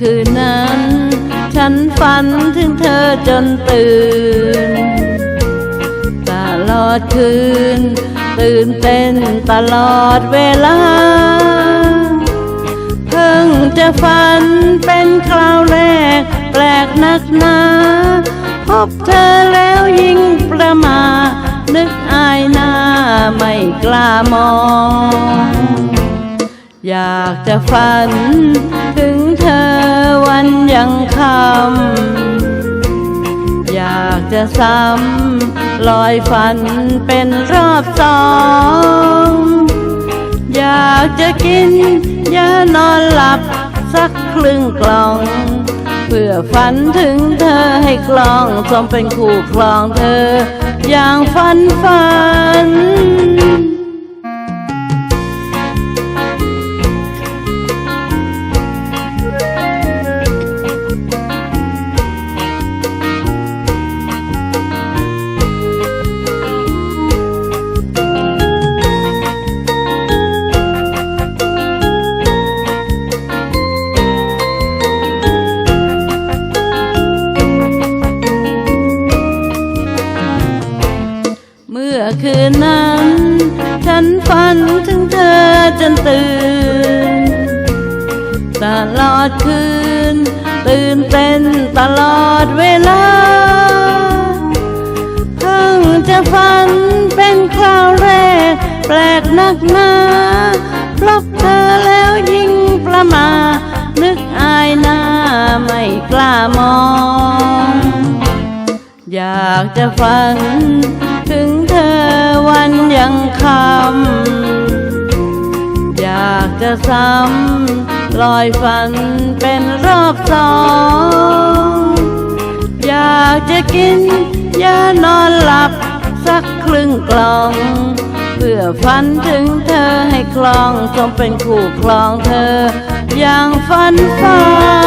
คืนนั้น ฉันฝันถึงเธอจนตื่น ตลอดคืน ตื่นเต้นตลอดเวลา เพิ่งจะฝันเป็นคราวแรก แปลกนักหนา พบเธอแล้วยิ่งประมา นึกอายหน้าไม่กล้ามอง อยากจะฝันถึงเธอวัน ยังคำ อยากจะซ้ำลอยฝันเป็นรอบสอง อยากจะกินยานอนหลับสักครึ่งกล่อง เพื่อฝันถึงเธอให้คลองสมเป็นคู่ครองเธอ อย่างฝันฝัน คืนนั้น ฉันฝันถึงเธอจนตื่น ตลอดคืน ตื่นเต้นตลอดเวลา เพิ่งจะฝันเป็นคราวแรก แปลกนักหนาพบเธอแล้วยิ่งประมา นึกอายหน้าไม่กล้ามอง อยากจะฝันถึง วันยังคำอยากจะซ้ำลอยฝันเป็นรอบสอง อยากจะกินยานอนหลับสักครึ่งกล่อง เพื่อฝันถึงเธอให้คลองจงเป็นคู่ครองเธออย่างฝันฝัน